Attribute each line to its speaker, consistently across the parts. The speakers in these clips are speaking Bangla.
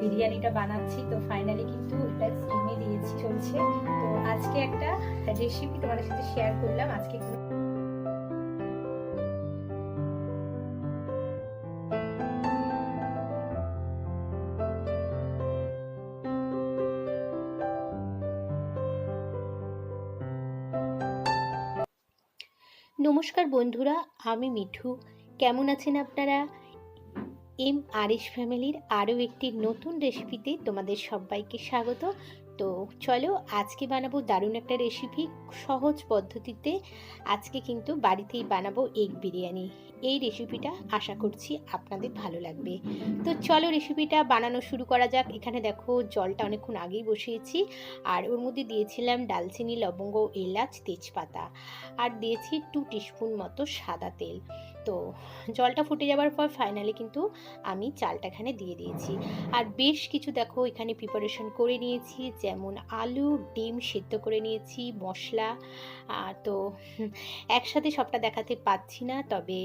Speaker 1: বিরিয়ানিটা বানাচ্ছি, তো ফাইনালি কিন্তু এটা স্টিমে দিয়েছি, চলছে। তো আজকে একটা রেসিপি তোমাদের সাথে শেয়ার করলাম, আজকে নমস্কার বন্ধুরা, আমি মিঠু। কেমন আছেন আপনারা? এম আরিশ ফ্যামিলির আরও একটি নতুন রেসিপিতে তোমাদের সবাইকে স্বাগত। তো চলো, আজকে বানাবো দারুণ একটা রেসিপি সহজ পদ্ধতিতে। আজকে কিন্তু বাড়িতেই বানাবো এগ বিরিয়ানি। এই রেসিপিটা আশা করছি আপনাদের ভালো লাগবে। তো চলো রেসিপিটা বানানো শুরু করা যাক। এখানে দেখো, জলটা অনেকক্ষণ আগেই বসিয়েছি। আর ওর মধ্যে দিয়েছিলাম ডালচিনি, লবঙ্গ, এলাচ, তেজপাতা। আর দিয়েছি টু টিস্পুন মতো সাদা তেল। তো জলটা ফুটে যাওয়ার পর ফাইনালি কিন্তু আমি চালটা এখানে দিয়ে দিয়েছি। আর বেশ কিছু দেখো এখানে প্রিপারেশন করে নিয়েছি, যেমন আলু, ডিম সেদ্ধ করে নিয়েছি, মশলা। তো একসাথে সবটা দেখাতে পাচ্ছি না, তবে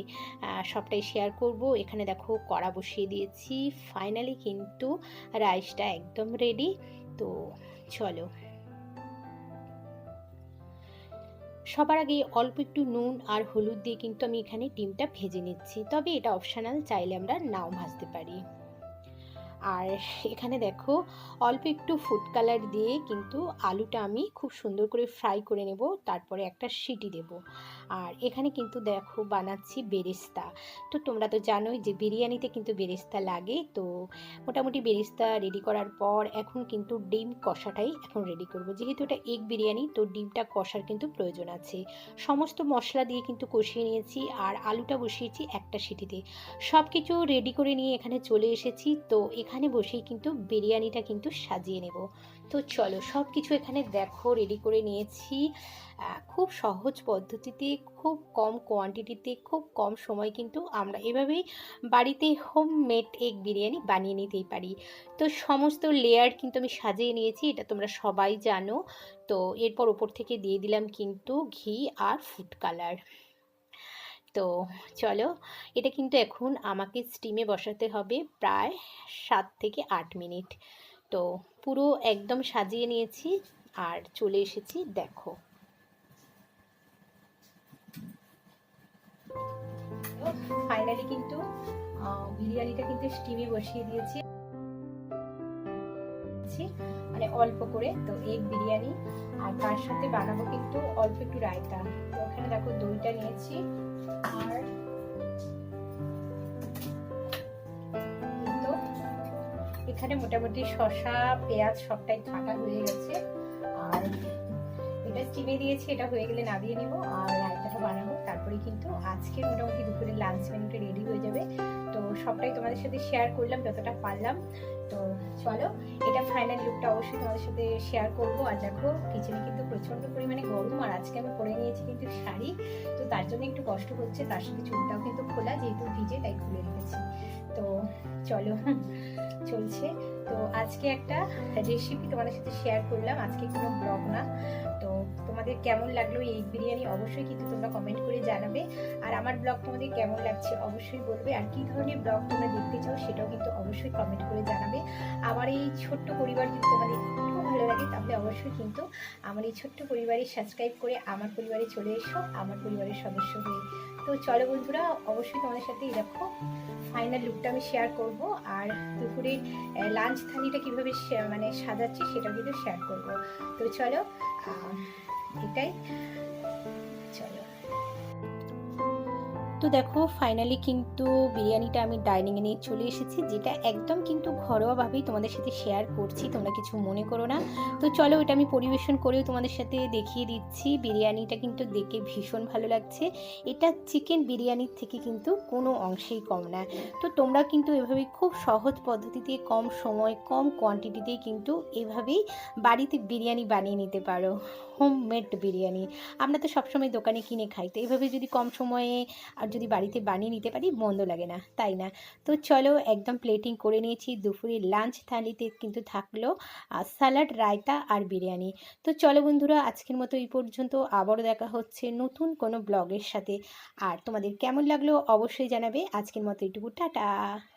Speaker 1: সবটাই শেয়ার করব। এখানে দেখো কড়া বসিয়ে দিয়েছি। ফাইনালি কিন্তু রাইসটা একদম রেডি তো চলো সবার আগে অল্প একটু নুন আর হলুদ দিয়ে কিন্তু আমি এখানে ডিমটা ভেজে নিচ্ছি। তবে এটা অপশনাল চাইলে আমরা নাও ভাজতে পারি। আর এখানে দেখো অল্প একটু ফুড কালার দিয়ে কিন্তু আলুটা আমি খুব সুন্দর করে ফ্রাই করে নেব, তারপরে একটা সিটি দেব। আর এখানে কিন্তু দেখো বানাচ্ছি বেরেস্তা। তো তোমরা তো জানোই যে বিরিয়ানিতে কিন্তু বেরেস্তা লাগে, তো মোটামুটি বেরেস্তা রেডি করার পর এখন কিন্তু ডিম কষাটাই এখন রেডি করব। যেহেতু এটা এগ বিরিয়ানি, তো ডিমটা কষার কিন্তু প্রয়োজন আছে। সমস্ত মশলা দিয়ে কিন্তু কষিয়ে নিয়েছি আর আলুটা বসিয়েছি একটা সিটিতে। সব কিছু রেডি করে নিয়ে এখানে চলে এসেছি, তো এখানে বসেই কিন্তু বিরিয়ানিটা কিন্তু সাজিয়ে নেব। তো চলো সব কিছু এখানে দেখো রেডি করে নিয়েছি। খুব সহজ পদ্ধতিতে, খুব কম কোয়ান্টিটিতে খুব কম সময় কিন্তু আমরা এভাবেই বাড়িতে হোম মেড এগ বিরিয়ানি বানিয়ে নিতেই পারি। তো সমস্ত লেয়ার কিন্তু আমি সাজিয়ে নিয়েছি, এটা তোমরা সবাই জানো। তো এরপর ওপর থেকে দিয়ে দিলাম কিন্তু ঘি আর ফুড কালার তো চলো, এটা কিন্তু এখন আমাকে স্টিমে বসাতে হবে প্রায় সাত থেকে আট মিনিট। তো পুরো একদম সাজিয়ে নিয়েছি আর চলে এসেছি, দেখো। ফাইনালি কিন্তু বিরিয়ানিটা কিন্তু স্টিমে বসিয়ে দিয়েছি। মানে অল্প করে, তো এগ বিরিয়ানি। আর তার সাথে বানাবো কিন্তু অল্প একটু রায়তা। তো ওখানে দেখো দইটা নিয়েছি। এখানে মোটামুটি শসা, পেঁয়াজ সবটাই কাটা হয়ে গেছে। আর এটা স্টিমে দিয়েছি, এটা হয়ে গেলে নামিয়ে নিব আর রায়তাটা বানাবো। তারপরে কিন্তু আজকে মোটামুটি দুপুরে লাঞ্চ মেনুটা রেডি হয়ে যাবে। তো সবটাই তোমাদের সাথে শেয়ার করলাম, যতটা পারলাম। তো চলো, এটা ফাইনাল লুকটা অবশ্যই তোমাদের সাথে শেয়ার করব। আর দেখো কিচেনে কিন্তু প্রচণ্ড পরিমাণে গরম, আর আজকে আমি পরে নিয়েছি কিন্তু শাড়ি। তার জন্য একটু কষ্ট হচ্ছে, তার সাথে চুলটাও কিন্তু খোলা যেহেতু ভিজে তাই খুলে রেখেছি। তো চলো, চলছে। তো আজকে একটা রেসিপি তোমাদের সাথে শেয়ার করলাম। আজকে কোনো ব্লগ না। তো তোমাদের কেমন লাগল এই বিরিয়ানি? অবশ্যই কিন্তু তোমরা কমেন্ট করে জানাবে। আর আমার ব্লগ তোমাদের কেমন লাগছে অবশ্যই বলবে। আর কী ধরনের ব্লগ তোমরা দেখতে চাও সেটাও কিন্তু অবশ্যই কমেন্ট করে জানাবে। আমার এই ছোট্ট পরিবার যদি তোমাদের একটু ভালো লাগে, তাহলে অবশ্যই কিন্তু আমার এই ছোট্ট পরিবারে সাবস্ক্রাইব করে আমার পরিবারে চলে এসো, আমার পরিবারের সদস্য হয়ে। তো চলো বন্ধুরা, অবশ্যই তোমাদের সাথে দেখো। ফাইনাল লুকটা আমি শেয়ার করব আর দুপুরে লাঞ্চ থালিটা কীভাবে মানে সাজাচ্ছি সেটা কিন্তু শেয়ার করব। তো চলো এটাই। চলো। তো দেখো ফাইনালি কিন্তু বিরিয়ানিটা আমি ডাইনিংয়ে নিয়ে চলে এসেছি, যেটা একদম কিন্তু ঘরোয়াভাবেই তোমাদের সাথে শেয়ার করছি, তোমরা কিছু মনে করো না। তো চলো এটা আমি পরিবেশন করেও তোমাদের সাথে দেখিয়ে দিচ্ছি, বিরিয়ানিটা কিন্তু দেখে ভীষণ ভালো লাগছে। এটা চিকেন বিরিয়ানির থেকে কিন্তু কোনো অংশেই কম না। তো তোমরা কিন্তু এভাবেই খুব সহজ পদ্ধতিতে, কম সময়, কম কোয়ান্টিটিতেই কিন্তু এভাবেই বাড়িতে বিরিয়ানি বানিয়ে নিতে পারো হোম মেড বিরিয়ানি। আমরা তো সবসময় দোকানে কিনে খাই, তো এভাবে যদি কম সময়ে আর যদি বাড়িতে বানিয়ে নিতে পারি, মন্দ লাগে না, তাই না? তো চলো একদম প্লেটিং করে নিয়েছি দুপুরে লাঞ্চ থালিতে কিন্তু থাকল স্যালাড রায়তা আর বিরিয়ানি। তো চলো বন্ধুরা, আজকের মতো এই পর্যন্ত, আবারও দেখা হচ্ছে নতুন কোনো ব্লগের সাথে। আর তোমাদের কেমন লাগল অবশ্যই জানাবে। আজকের মতো এইটুকু, টাটা!